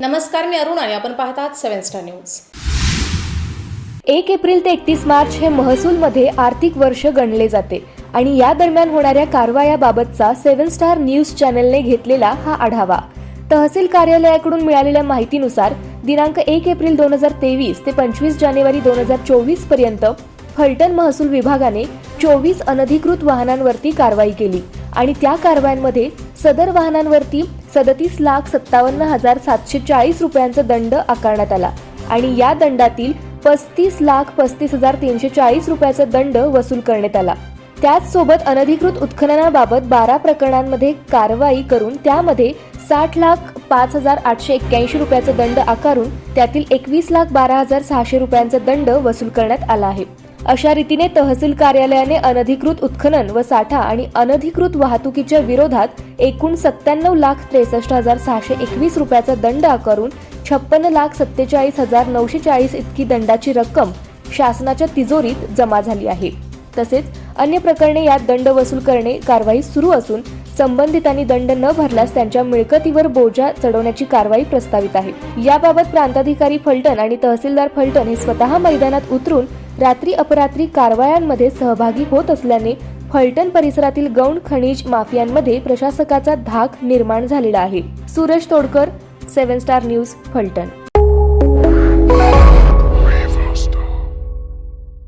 नमस्कार मी अरुण आणि आपण पाहतात सेव्हन स्टार न्यूज. एक एप्रिल ते एकतीस मार्च हे महसूलमध्ये आर्थिक वर्ष गणले जाते आणि या दरम्यान होणाऱ्या कारवायाबाबतचा सेव्हन स्टार न्यूज चॅनलने घेतलेला हा आढावा. तहसील कार्यालयाकडून मिळालेल्या माहितीनुसार दिनांक एक एप्रिल दोन हजार तेवीस ते पंचवीस जानेवारी दोन हजार चोवीसपर्यंत फलटण महसूल विभागाने चोवीस अनधिकृत वाहनांवरती कारवाई केली आणि त्या कारवायांमध्ये सदर वाहनांवरती सदतीस लाख सत्तावन्न हजार सातशे चाळीस रुपयांचा दंड आकारण्यात आला. आणि या दंडातील पस्तीस लाख पस्तीस हजार तीनशे चाळीस रुपयाचा दंड वसूल करण्यात आला. त्याचसोबत अनधिकृत उत्खननाबाबत बारा प्रकरणांमध्ये कारवाई करून त्यामध्ये साठ लाख पाच हजार आठशे एक्क्याऐंशी रुपयाचा दंड आकारून त्यातील एकवीस लाख बारा हजार सहाशे रुपयांचा दंड वसूल करण्यात आला आहे. अशा रीतीने तहसील कार्यालयाने अनधिकृत उत्खनन व साठा आणि अनधिकृत वाहतुकीच्या विरोधात एकूण सत्त्याण्णव लाख त्रेसष्ट हजार सहाशे एकवीस रुपयाचा दंड आकारून छप्पन्न लाख सत्तेचाळीस हजार नऊशे चाळीस इतकी दंडाची रक्कम शासनाच्या तिजोरीत जमा झाली आहे. तसेच अन्य प्रकरणे यात दंड वसूल करणे कारवाई सुरू असून संबंधितांनी दंड न भरल्यास त्यांच्या मिळकतीवर बोजा चढवण्याची कारवाई प्रस्तावित आहे. याबाबत प्रांताधिकारी फलटण आणि तहसीलदार फलटण हे स्वतः मैदानात उतरून रात्री अपरात्री कारवायांमध्ये सहभागी होत असल्याने फलटण परिसरातील गौण खनिज माफियांमध्ये प्रशासकाचा धाक निर्माण झालेला आहे. Suraj Todkar seven star news Phaltan.